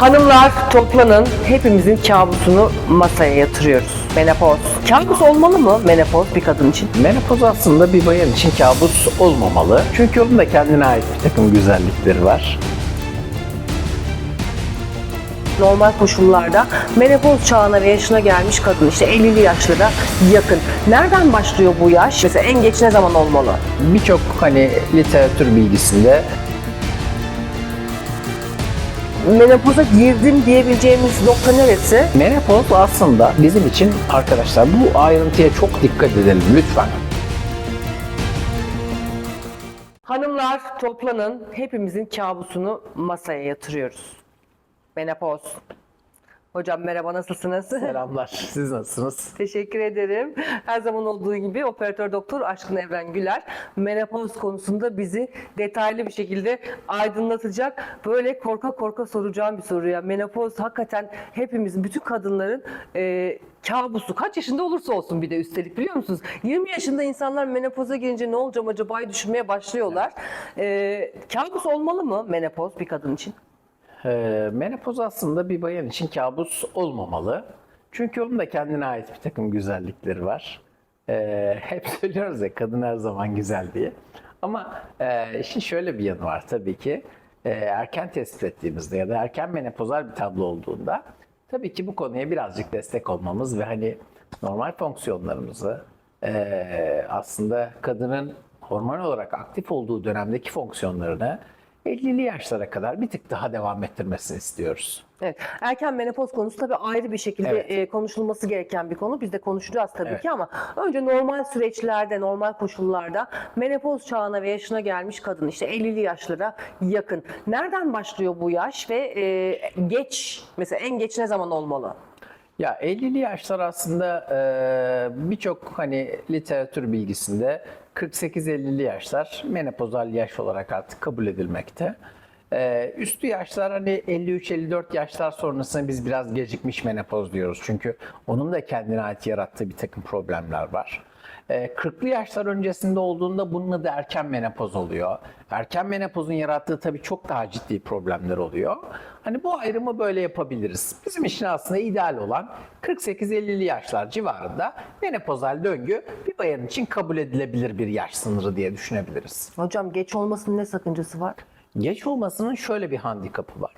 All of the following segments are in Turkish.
Hanımlar toplanın. Hepimizin kabusunu masaya yatırıyoruz. Menopoz. Kabus olmalı mı menopoz bir kadın için? Menopoz aslında bir bayan için kabus olmamalı. Çünkü onun da kendine ait bir takım güzellikleri var. Normal koşullarda menopoz çağına ve yaşına gelmiş kadın işte 50'li yaşlara yakın. Nereden başlıyor bu yaş? Mesela en geç ne zaman olmalı? Birçok hani literatür bilgisinde Menopoza girdim diyebileceğimiz nokta neresi? menopoz aslında bizim için arkadaşlar bu ayrıntıya çok dikkat edelim lütfen. Hanımlar toplanın. Hepimizin kabusunu masaya yatırıyoruz. Menopoz. Hocam merhaba nasılsınız? Selamlar. Siz nasılsınız? Teşekkür ederim. Her zaman olduğu gibi operatör doktor Aşkın Evren Güler menopoz konusunda bizi detaylı bir şekilde aydınlatacak. Böyle korka korka soracağım bir soru ya. Menopoz hakikaten hepimizin, bütün kadınların e, kabusu. Kaç yaşında olursa olsun bir de üstelik biliyor musunuz? 20 yaşında insanlar menopoza girince ne olacağım acaba düşünmeye başlıyorlar. E, kabus olmalı mı menopoz bir kadın için? Ee, menopoz aslında bir bayan için kabus olmamalı. Çünkü onun da kendine ait bir takım güzellikleri var. Ee, hep söylüyoruz ya kadın her zaman güzel diye. Ama e, işin şöyle bir yanı var tabii ki. E, erken tespit ettiğimizde ya da erken menopozal bir tablo olduğunda tabii ki bu konuya birazcık destek olmamız ve hani normal fonksiyonlarımızı e, aslında kadının hormon olarak aktif olduğu dönemdeki fonksiyonlarını 50'li yaşlara kadar bir tık daha devam ettirmesini istiyoruz. Evet. Erken menopoz konusu tabii ayrı bir şekilde Evet. e, konuşulması gereken bir konu. Biz de konuşacağız tabii Evet. ki ama önce normal süreçlerde, normal koşullarda menopoz çağına ve yaşına gelmiş kadın işte 50'li yaşlara yakın. Nereden başlıyor bu yaş ve e, geç mesela en geç ne zaman olmalı? Ya 50'li yaşlar aslında e, birçok hani literatür bilgisinde 48-50'li yaşlar menopozal yaş olarak artık kabul edilmekte. E, üstü yaşlar hani 53-54 yaşlar sonrasında biz biraz gecikmiş menopoz diyoruz. Çünkü onun da kendine ait yarattığı bir takım problemler var. E, 40'lı yaşlar öncesinde olduğunda bunun adı erken menopoz oluyor. Erken menopozun yarattığı tabii çok daha ciddi problemler oluyor. Hani bu ayrımı böyle yapabiliriz. Bizim için aslında ideal olan 48-50'li yaşlar civarında menopozal döngü bir bayan için kabul edilebilir bir yaş sınırı diye düşünebiliriz. Hocam geç olmasının ne sakıncası var? Geç olmasının şöyle bir handikapı var.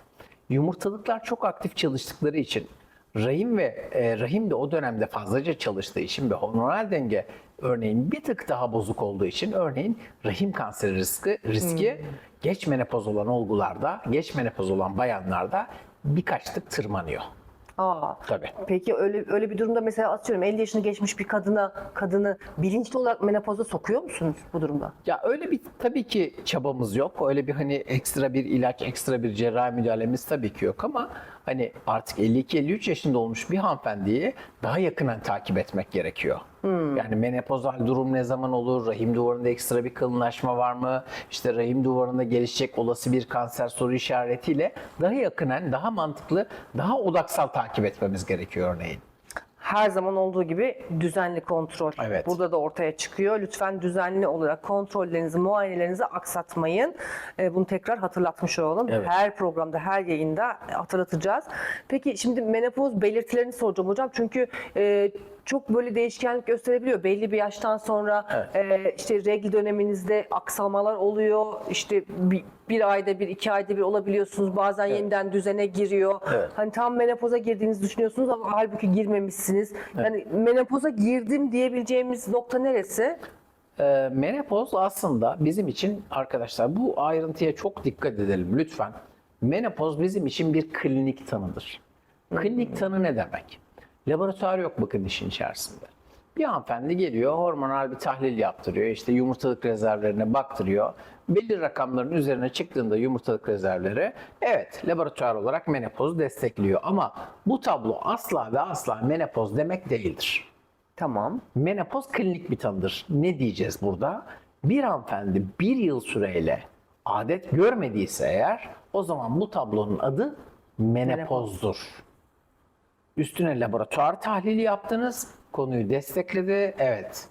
Yumurtalıklar çok aktif çalıştıkları için rahim ve e, rahim de o dönemde fazlaca çalıştığı için ve hormonal denge örneğin bir tık daha bozuk olduğu için örneğin rahim kanseri riski riski geç menopoz olan olgularda, geç menopoz olan bayanlarda birkaç tık tırmanıyor. Aa. Tabii. Peki öyle öyle bir durumda mesela atıyorum 50 yaşını geçmiş bir kadına kadını bilinçli olarak menopoza sokuyor musunuz bu durumda? Ya öyle bir tabii ki çabamız yok. Öyle bir hani ekstra bir ilaç, ekstra bir cerrahi müdahalemiz tabii ki yok ama hani artık 52-53 yaşında olmuş bir hanımefendiyi daha yakından takip etmek gerekiyor. Yani menopozal durum ne zaman olur? Rahim duvarında ekstra bir kalınlaşma var mı? İşte rahim duvarında gelişecek olası bir kanser soru işaretiyle daha yakından, daha mantıklı, daha odaksal takip etmemiz gerekiyor örneğin. Her zaman olduğu gibi düzenli kontrol. Evet. Burada da ortaya çıkıyor. Lütfen düzenli olarak kontrollerinizi, muayenelerinizi aksatmayın. Ee, bunu tekrar hatırlatmış olalım. Evet. Her programda, her yayında hatırlatacağız. Peki şimdi menopoz belirtilerini soracağım hocam. Çünkü e, çok böyle değişkenlik gösterebiliyor. Belli bir yaştan sonra e, işte regl döneminizde aksamalar oluyor. İşte bir, bir ayda bir, iki ayda bir olabiliyorsunuz. Bazen yeniden düzene giriyor. Evet. Hani tam menopoza girdiğinizi düşünüyorsunuz ama halbuki girmemişsiniz. Yani menopoza girdim diyebileceğimiz nokta neresi? E, menopoz aslında bizim için arkadaşlar bu ayrıntıya çok dikkat edelim lütfen. Menopoz bizim için bir klinik tanıdır. Klinik tanı ne demek? Laboratuvar yok bakın işin içerisinde. Bir hanımefendi geliyor, hormonal bir tahlil yaptırıyor, işte yumurtalık rezervlerine baktırıyor. Belli rakamların üzerine çıktığında yumurtalık rezervleri, evet laboratuvar olarak menopoz destekliyor. Ama bu tablo asla ve asla menopoz demek değildir. Tamam. Menopoz klinik bir tanıdır. Ne diyeceğiz burada? Bir hanımefendi bir yıl süreyle adet görmediyse eğer o zaman bu tablonun adı menopozdur. Üstüne laboratuvar tahlili yaptınız, konuyu destekledi, evet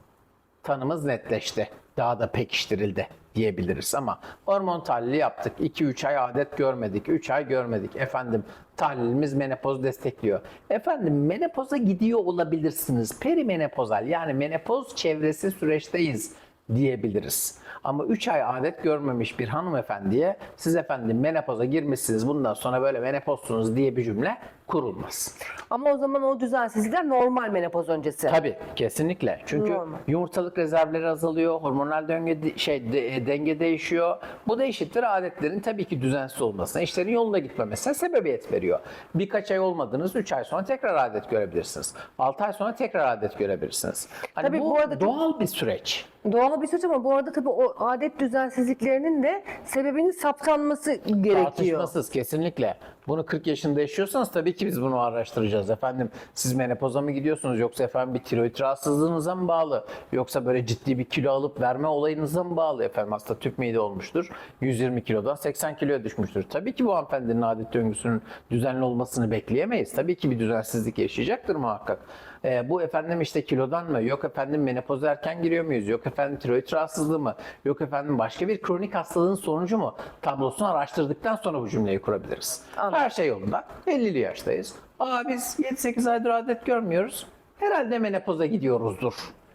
tanımız netleşti, daha da pekiştirildi. diyebiliriz ama hormon tahlili yaptık. 2-3 ay adet görmedik, 3 ay görmedik. Efendim tahlilimiz menopoz destekliyor. Efendim menopoza gidiyor olabilirsiniz. Perimenopozal yani menopoz çevresi süreçteyiz diyebiliriz. Ama 3 ay adet görmemiş bir hanımefendiye siz efendim menopoza girmişsiniz bundan sonra böyle menopozsunuz diye bir cümle kurulmaz. Ama o zaman o düzensizlikler normal menopoz öncesi. Tabii kesinlikle. Çünkü Normal. yumurtalık rezervleri azalıyor, hormonal denge şey de- e, denge değişiyor. Bu da eşittir adetlerin tabii ki düzensiz olmasına, işlerin yolunda gitmemesine sebebiyet veriyor. Birkaç ay olmadınız, 3 ay sonra tekrar adet görebilirsiniz. 6 ay sonra tekrar adet görebilirsiniz. Hani Tabii bu, bu arada çok- doğal bir süreç. Doğal bir süreç ama bu arada tabii o adet düzensizliklerinin de sebebinin saptanması gerekiyor. Tartışmasız kesinlikle. Bunu 40 yaşında yaşıyorsanız tabii ki biz bunu araştıracağız. Efendim siz menopoza mı gidiyorsunuz yoksa efendim bir tiroid rahatsızlığınıza mı bağlı? Yoksa böyle ciddi bir kilo alıp verme olayınıza mı bağlı? Efendim hasta tüp mide olmuştur. 120 kilodan 80 kiloya düşmüştür. Tabii ki bu hanımefendinin adet döngüsünün düzenli olmasını bekleyemeyiz. Tabii ki bir düzensizlik yaşayacaktır muhakkak. Ee, bu efendim işte kilodan mı? Yok efendim menopoza erken giriyor muyuz? Yok efendim tiroid rahatsızlığı mı? Yok efendim başka bir kronik hastalığın sonucu mu? Tablosunu araştırdıktan sonra bu cümleyi kurabiliriz. Anladım. Her şey yolunda. 50'li yaştayız. Aa biz 7-8 aydır adet görmüyoruz. Herhalde menopoza gidiyoruzdur.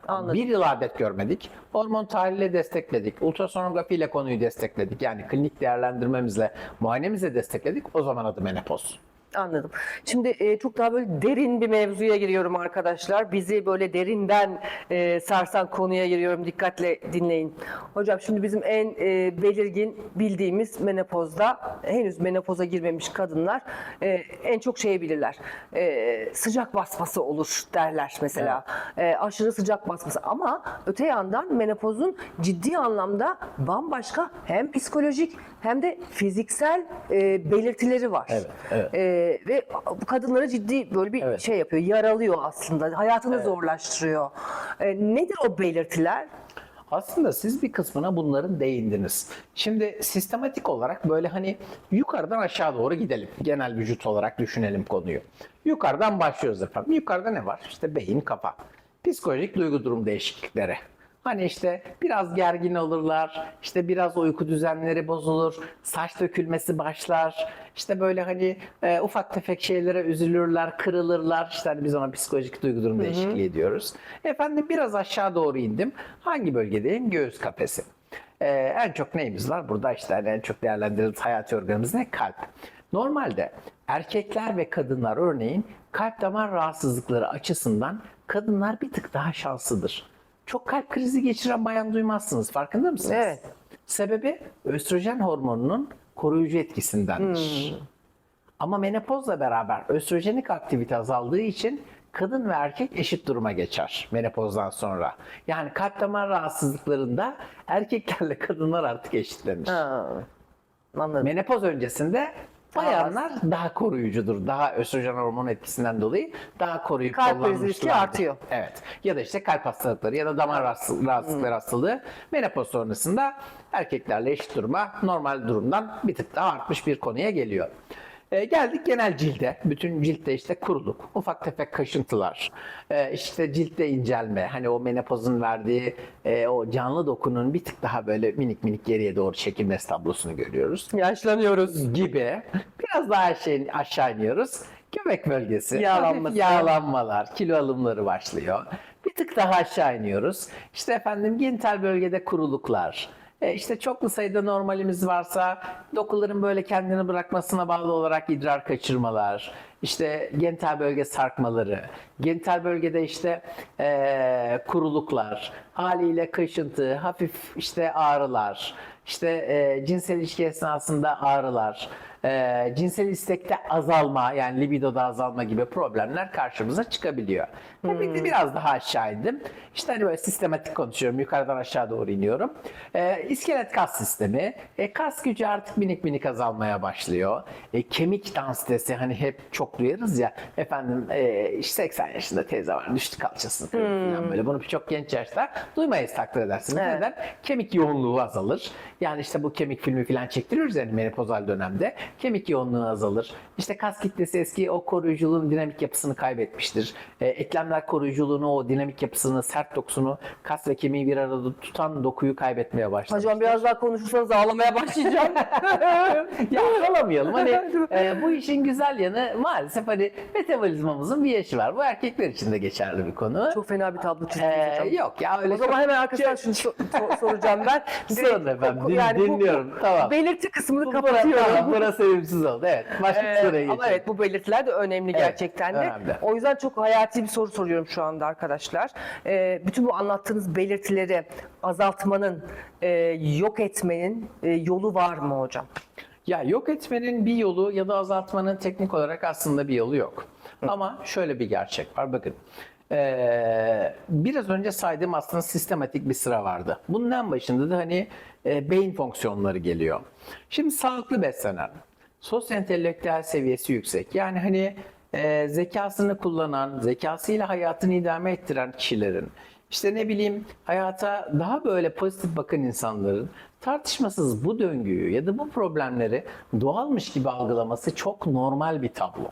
Anladım. Bir yıl adet görmedik. Hormon tahliliyle destekledik. Ultrasonografi ile konuyu destekledik. Yani klinik değerlendirmemizle, muayenemizle destekledik. O zaman adı menopoz. Anladım. Şimdi e, çok daha böyle derin bir mevzuya giriyorum arkadaşlar. Bizi böyle derinden e, sarsan konuya giriyorum. Dikkatle dinleyin. Hocam şimdi bizim en e, belirgin bildiğimiz menopozda henüz menopoza girmemiş kadınlar e, en çok şeyi bilirler. E, sıcak basması olur derler mesela. E, aşırı sıcak basması ama öte yandan menopozun ciddi anlamda bambaşka hem psikolojik hem de fiziksel e, belirtileri var. Evet, evet. E, ve bu kadınları ciddi böyle bir Evet. şey yapıyor, yaralıyor aslında, hayatını zorlaştırıyor. E, nedir o belirtiler? Aslında siz bir kısmına bunların değindiniz. Şimdi sistematik olarak böyle hani yukarıdan aşağı doğru gidelim. Genel vücut olarak düşünelim konuyu. Yukarıdan başlıyoruz efendim. Yukarıda ne var? İşte beyin, kafa. Psikolojik duygu durum değişiklikleri. Hani işte biraz gergin olurlar, işte biraz uyku düzenleri bozulur, saç dökülmesi başlar, işte böyle hani e, ufak tefek şeylere üzülürler, kırılırlar. İşte hani biz ona psikolojik duygu durum değişikliği diyoruz. Efendim biraz aşağı doğru indim. Hangi bölgedeyim? Göğüs kafesi. E, en çok neyimiz var? Burada işte hani en çok değerlendirdiğimiz hayati organımız ne? Kalp. Normalde erkekler ve kadınlar örneğin kalp damar rahatsızlıkları açısından kadınlar bir tık daha şanslıdır. Çok kalp krizi geçiren bayan duymazsınız. Farkında mısınız? Evet. Sebebi östrojen hormonunun koruyucu etkisindendir. Ama menopozla beraber östrojenik aktivite azaldığı için kadın ve erkek eşit duruma geçer menopozdan sonra. Yani kalp damar rahatsızlıklarında erkeklerle kadınlar artık eşitlenir. Ha, anladım. Menopoz öncesinde bayanlar daha koruyucudur. Daha östrojen hormonu etkisinden dolayı daha koruyup Kalp riski artıyor. Evet. Ya da işte kalp hastalıkları ya da damar rahatsız- rahatsızlıkları hastalığı menopoz sonrasında erkeklerle eşit duruma normal durumdan bir tık daha artmış bir konuya geliyor. Ee, geldik genel cilde. Bütün ciltte işte kuruluk, ufak tefek kaşıntılar, ee, işte ciltte incelme, hani o menopozun verdiği e, o canlı dokunun bir tık daha böyle minik minik geriye doğru çekilmesi tablosunu görüyoruz Yaşlanıyoruz. gibi. Biraz daha aşağı, aşağı iniyoruz. Göbek bölgesi. Yağlanması. Yağlanmalar, kilo alımları başlıyor. Bir tık daha aşağı iniyoruz. İşte efendim genital bölgede kuruluklar. E işte çoklu sayıda normalimiz varsa dokuların böyle kendini bırakmasına bağlı olarak idrar kaçırmalar, işte genital bölge sarkmaları, genital bölgede işte e, kuruluklar, haliyle kaşıntı, hafif işte ağrılar, işte e, cinsel ilişki esnasında ağrılar, e, cinsel istekte azalma yani libidoda azalma gibi problemler karşımıza çıkabiliyor. Tabii ki biraz daha aşağı indim. İşte hani böyle sistematik konuşuyorum. Yukarıdan aşağı doğru iniyorum. E, iskelet kas sistemi. E, kas gücü artık minik minik azalmaya başlıyor. E, kemik densitesi hani hep çok duyarız ya efendim e, işte 80 yaşında teyze var düştü kalçasını falan böyle. Bunu çok genç yaşta duymayız takdir edersiniz. Evet. Neden? Kemik yoğunluğu azalır. Yani işte bu kemik filmi falan çektiriyoruz yani menopozal dönemde. Kemik yoğunluğu azalır. İşte kas kitlesi eski o koruyuculuğun dinamik yapısını kaybetmiştir. E, eklemler koruyuculuğunu, o dinamik yapısını, sert dokusunu, kas ve kemiği bir arada tutan dokuyu kaybetmeye başlar. Hocam biraz daha konuşursanız ağlamaya başlayacağım. ya alamayalım. Hani e, bu işin güzel yanı maalesef hani metabolizmamızın bir yaşı var. Bu erkekler için de geçerli bir konu. Çok fena bir tablo çizdiniz Ee, hocam. yok ya öyle O zaman çok- hemen arkasından şunu so- so- soracağım ben. Sorun efendim, bu- din- bu- dinliyorum, tamam. Belirti kısmını Bu kapatıyorum. Tamam, burası sevimsiz oldu. Evet. Başka Ee, soruya ama geçelim. evet bu belirtiler de önemli gerçekten de. önemli. O yüzden çok hayati bir soru soruyorum şu anda arkadaşlar. Ee, bütün bu anlattığınız belirtileri azaltmanın, e, yok etmenin e, yolu var mı hocam? Ya yok etmenin bir yolu ya da azaltmanın teknik olarak aslında bir yolu yok. Ama şöyle bir gerçek var. Bakın. ee, biraz önce saydığım aslında sistematik bir sıra vardı. Bunun en başında da hani e, beyin fonksiyonları geliyor. Şimdi sağlıklı beslenen, sosyo-entelektüel seviyesi yüksek. Yani hani e, zekasını kullanan, zekasıyla hayatını idame ettiren kişilerin, işte ne bileyim hayata daha böyle pozitif bakan insanların tartışmasız bu döngüyü ya da bu problemleri doğalmış gibi algılaması çok normal bir tablo.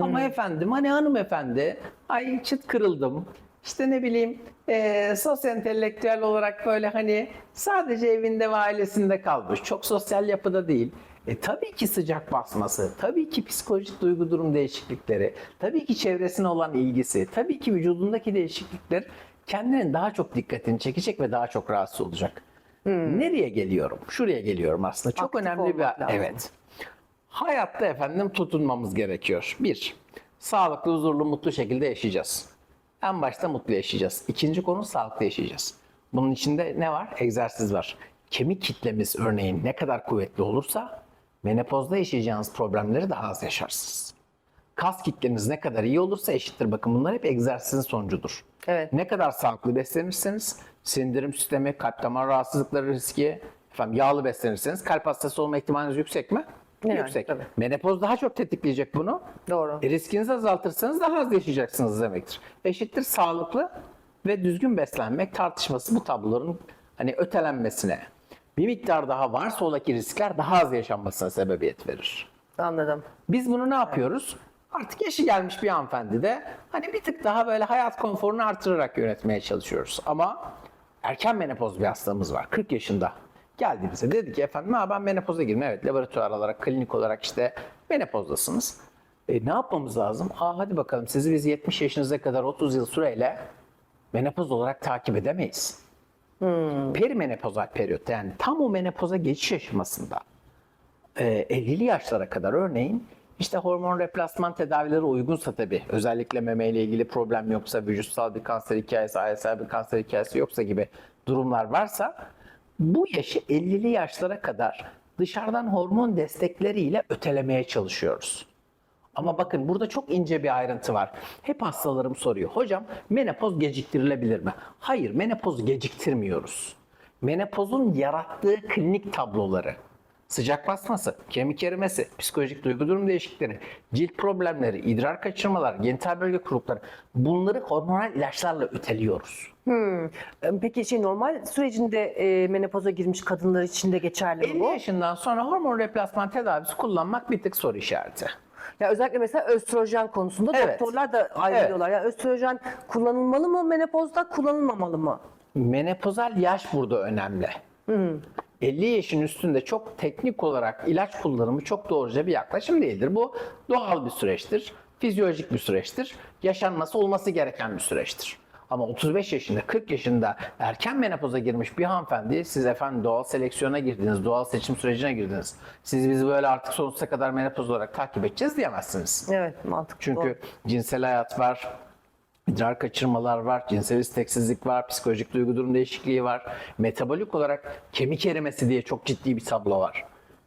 Ama efendim hani hanımefendi ay çıt kırıldım. İşte ne bileyim e, sosyo-entelektüel olarak böyle hani sadece evinde ve ailesinde kalmış. Çok sosyal yapıda değil. E tabii ki sıcak basması, tabii ki psikolojik duygu durum değişiklikleri, tabii ki çevresine olan ilgisi, tabii ki vücudundaki değişiklikler kendinin daha çok dikkatini çekecek ve daha çok rahatsız olacak. Nereye geliyorum? Şuraya geliyorum aslında. Çok Aktif önemli bir lazım. evet. Hayatta efendim tutunmamız gerekiyor. Bir, sağlıklı, huzurlu, mutlu şekilde yaşayacağız. En başta mutlu yaşayacağız. İkinci konu sağlıklı yaşayacağız. Bunun içinde ne var? Egzersiz var. Kemik kitlemiz örneğin ne kadar kuvvetli olursa menopozda yaşayacağınız problemleri daha az yaşarsınız. Kas kitleniz ne kadar iyi olursa eşittir. Bakın bunlar hep egzersizin sonucudur. Evet. Ne kadar sağlıklı beslenirseniz sindirim sistemi, kalp damar rahatsızlıkları riski, efendim yağlı beslenirseniz kalp hastası olma ihtimaliniz yüksek mi? Yani, yüksek. tabii. Menopoz daha çok tetikleyecek bunu. Doğru. E, riskinizi azaltırsanız daha az yaşayacaksınız demektir. Eşittir sağlıklı ve düzgün beslenmek tartışması bu tabloların hani ötelenmesine bir miktar daha varsa oradaki riskler daha az yaşanmasına sebebiyet verir. Anladım. Biz bunu ne yapıyoruz? Artık yaşı gelmiş bir hanımefendi de hani bir tık daha böyle hayat konforunu artırarak yönetmeye çalışıyoruz. Ama erken menopoz bir hastamız var 40 yaşında. Geldi bize dedi ki efendim ha ben menopoza girdim. Evet laboratuvar olarak klinik olarak işte menopozdasınız. E, ne yapmamız lazım? Aa hadi bakalım sizi biz 70 yaşınıza kadar 30 yıl süreyle menopoz olarak takip edemeyiz. Perimenopozal periyot yani tam o menopoza geçiş aşamasında e, 50'li yaşlara kadar örneğin işte hormon replasman tedavileri uygunsa tabii özellikle meme ile ilgili problem yoksa vücutsal bir kanser hikayesi, ailesel bir kanser hikayesi yoksa gibi durumlar varsa bu yaşı 50'li yaşlara kadar dışarıdan hormon destekleriyle ötelemeye çalışıyoruz. Ama bakın burada çok ince bir ayrıntı var. Hep hastalarım soruyor. Hocam menopoz geciktirilebilir mi? Hayır, menopoz geciktirmiyoruz. Menopozun yarattığı klinik tabloları, sıcak basması, kemik erimesi, psikolojik duygu durum değişiklikleri, cilt problemleri, idrar kaçırmalar, genital bölge kurukları bunları hormonal ilaçlarla öteliyoruz. Ee, Peki şey normal sürecinde e, menopoza girmiş kadınlar için de geçerli mi 50 bu? yaşından sonra hormon replasman tedavisi kullanmak bir tık soru işareti. Ya özellikle mesela östrojen konusunda Evet. doktorlar da ayrılıyorlar. Yani östrojen kullanılmalı mı menopozda, kullanılmamalı mı? Menopozal yaş burada önemli. 50 yaşın üstünde çok teknik olarak ilaç kullanımı çok doğruca bir yaklaşım değildir. Bu doğal bir süreçtir, fizyolojik bir süreçtir, yaşanması olması gereken bir süreçtir. Ama 35 yaşında, 40 yaşında erken menopoza girmiş bir hanımefendi, siz efendim doğal seleksiyona girdiniz, doğal seçim sürecine girdiniz. Siz bizi böyle artık sonsuza kadar menopoz olarak takip edeceğiz diyemezsiniz. Evet mantıklı. Çünkü cinsel hayat var, idrar kaçırmalar var, cinsel isteksizlik var, psikolojik duygu durum değişikliği var. Metabolik olarak kemik erimesi diye çok ciddi bir tablo var.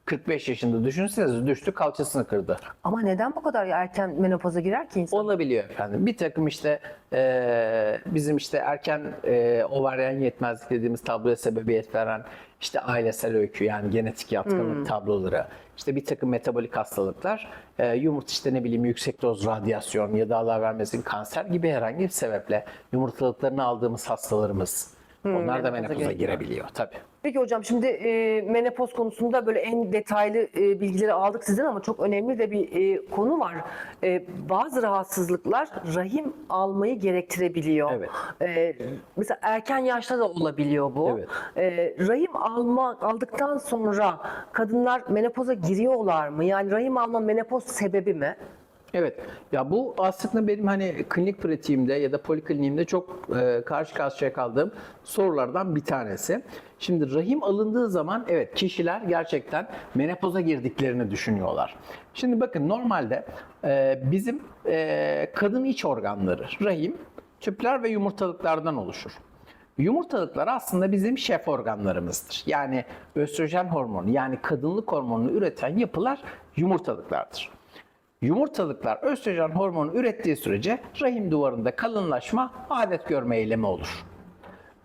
45 yaşında düşünsenize düştü kalçasını kırdı. Ama neden bu kadar erken menopoza girer ki insan? Olabiliyor efendim. Bir takım işte eee, bizim işte erken eee ovaryen yetmezlik dediğimiz tabloya sebebiyet veren işte ailesel öykü yani genetik yatkınlık tabloları, işte bir takım metabolik hastalıklar, eee yumurt işte ne bileyim yüksek doz radyasyon ya da Allah vermesin kanser gibi herhangi bir sebeple yumurtalıklarını aldığımız hastalarımız onlar da menopoza girebiliyor tabii. Peki hocam şimdi e, menopoz konusunda böyle en detaylı e, bilgileri aldık sizden ama çok önemli de bir e, konu var. E, bazı rahatsızlıklar rahim almayı gerektirebiliyor. Evet. E, mesela erken yaşta da olabiliyor bu. Evet. E, rahim alma aldıktan sonra kadınlar menopoza giriyorlar mı? Yani rahim alma menopoz sebebi mi? Evet. Ya bu aslında benim hani klinik pratiğimde ya da polikliniğimde çok e, karşı karşıya kaldığım sorulardan bir tanesi. Şimdi rahim alındığı zaman evet kişiler gerçekten menopoza girdiklerini düşünüyorlar. Şimdi bakın normalde e, bizim e, kadın iç organları rahim, tüpler ve yumurtalıklardan oluşur. Yumurtalıklar aslında bizim şef organlarımızdır. Yani östrojen hormonu yani kadınlık hormonunu üreten yapılar yumurtalıklardır. Yumurtalıklar östrojen hormonu ürettiği sürece rahim duvarında kalınlaşma, adet görme eylemi olur.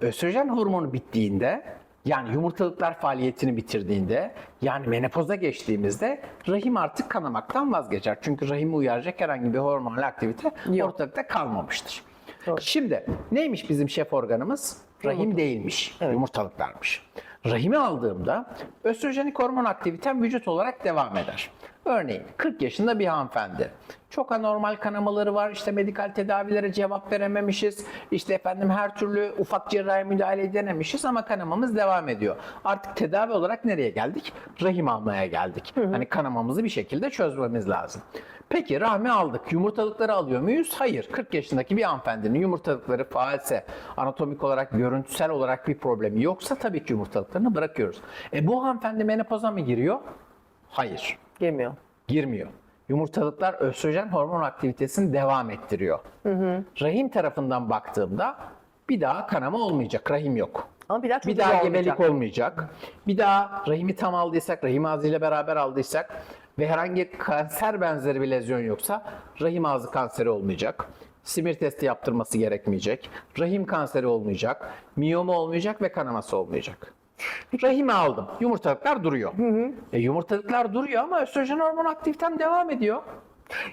Östrojen hormonu bittiğinde, yani yumurtalıklar faaliyetini bitirdiğinde, yani menopoza geçtiğimizde rahim artık kanamaktan vazgeçer. Çünkü rahimi uyaracak herhangi bir hormonal aktivite Yok. ortalıkta kalmamıştır. Doğru. Şimdi neymiş bizim şef organımız? Rahim değilmiş, yumurtalıklarmış. Rahimi aldığımda östrojenik hormon aktivitem vücut olarak devam eder. Örneğin 40 yaşında bir hanımefendi. Çok anormal kanamaları var. işte medikal tedavilere cevap verememişiz. İşte efendim her türlü ufak cerrahi müdahale denemişiz ama kanamamız devam ediyor. Artık tedavi olarak nereye geldik? Rahim almaya geldik. Hani kanamamızı bir şekilde çözmemiz lazım. Peki rahmi aldık. Yumurtalıkları alıyor muyuz? Hayır. 40 yaşındaki bir hanımefendinin yumurtalıkları faalse, anatomik olarak, görüntüsel olarak bir problemi yoksa tabii ki yumurtalıklarını bırakıyoruz. E bu hanımefendi menopoza mı giriyor? Hayır Girmiyor. girmiyor. Yumurtalıklar östrojen hormon aktivitesini devam ettiriyor. Rahim tarafından baktığımda bir daha kanama olmayacak. Rahim yok. Ama bir daha Bir daha olmayacak. gebelik olmayacak. Bir daha rahimi tam aldıysak, rahim ağzıyla beraber aldıysak ve herhangi kanser benzeri bir lezyon yoksa rahim ağzı kanseri olmayacak. Simir testi yaptırması gerekmeyecek. Rahim kanseri olmayacak. Miyoma olmayacak ve kanaması olmayacak. Rahimi aldım. Yumurtalıklar duruyor. E, yumurtalıklar duruyor ama östrojen hormon aktivitem devam ediyor.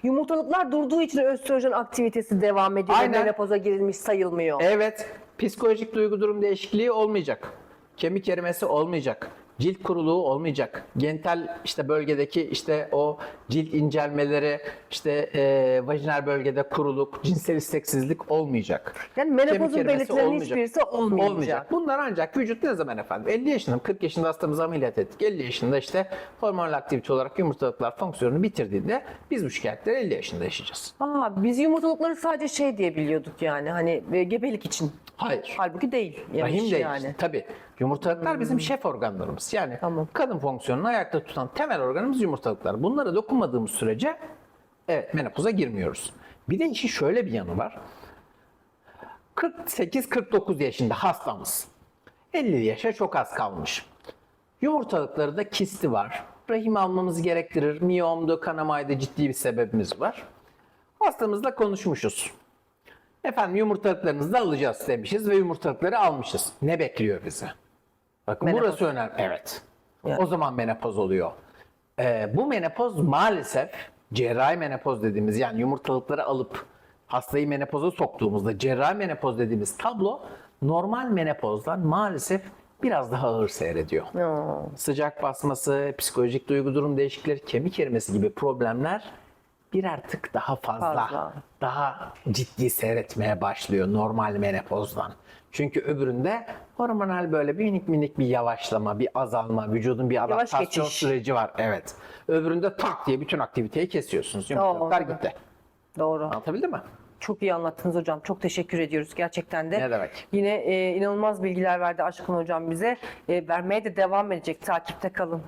Yumurtalıklar durduğu için östrojen aktivitesi devam ediyor Aynen. menopoza girilmiş sayılmıyor. Evet, psikolojik duygu durum değişikliği olmayacak. Kemik erimesi olmayacak. Cilt kuruluğu olmayacak. Gental işte bölgedeki işte o cilt incelmeleri, işte e, vajinal bölgede kuruluk, cinsel isteksizlik olmayacak. Yani menopozun belirtilerinin olmayacak. hiçbirisi olmayacak. Bunlar ancak vücut ne zaman efendim? 50 yaşında, 40 yaşında hastamızı ameliyat ettik. 50 yaşında işte hormonal aktivite olarak yumurtalıklar fonksiyonunu bitirdiğinde biz bu şikayetleri 50 yaşında yaşayacağız. Aa, biz yumurtalıkları sadece şey diye biliyorduk yani hani e, gebelik için. Hayır. Halbuki değil. Yani Rahim değil. yani. Tabii. Yumurtalıklar bizim şef organlarımız. Yani Tamam. kadın fonksiyonunu ayakta tutan temel organımız yumurtalıklar. Bunlara dokunmadığımız sürece evet menopoza girmiyoruz. Bir de işin şöyle bir yanı var. 48-49 yaşında hastamız. 50 yaşa çok az kalmış. Yumurtalıkları da kisti var. Rahim almamız gerektirir. Miyomdu, kanamaydı ciddi bir sebebimiz var. Hastamızla konuşmuşuz. Efendim yumurtalıklarınızı da alacağız demişiz ve yumurtalıkları almışız. Ne bekliyor bizi? Bakın Menopoz. burası önemli. Evet. Yani. O zaman menopoz oluyor. Ee, bu menopoz maalesef cerrahi menopoz dediğimiz yani yumurtalıkları alıp hastayı menopoza soktuğumuzda cerrahi menopoz dediğimiz tablo normal menopozdan maalesef biraz daha ağır seyrediyor. Aa, Sıcak basması, psikolojik duygu durum değişiklikleri, kemik erimesi gibi problemler birer tık daha fazla, Fazla. daha ciddi seyretmeye başlıyor normal menopozdan. Çünkü öbüründe hormonal böyle bir minik minik bir yavaşlama, bir azalma, vücudun bir adaptasyon süreci var. Evet. Öbüründe tak diye bütün aktiviteyi kesiyorsunuz. Yumurtalıklar gitti. doğru. Anlatabildim mi? Çok iyi anlattınız hocam. Çok teşekkür ediyoruz gerçekten de. Ne demek. Yine e, inanılmaz bilgiler verdi Aşkın hocam bize. E, vermeye de devam edecek. Takipte kalın.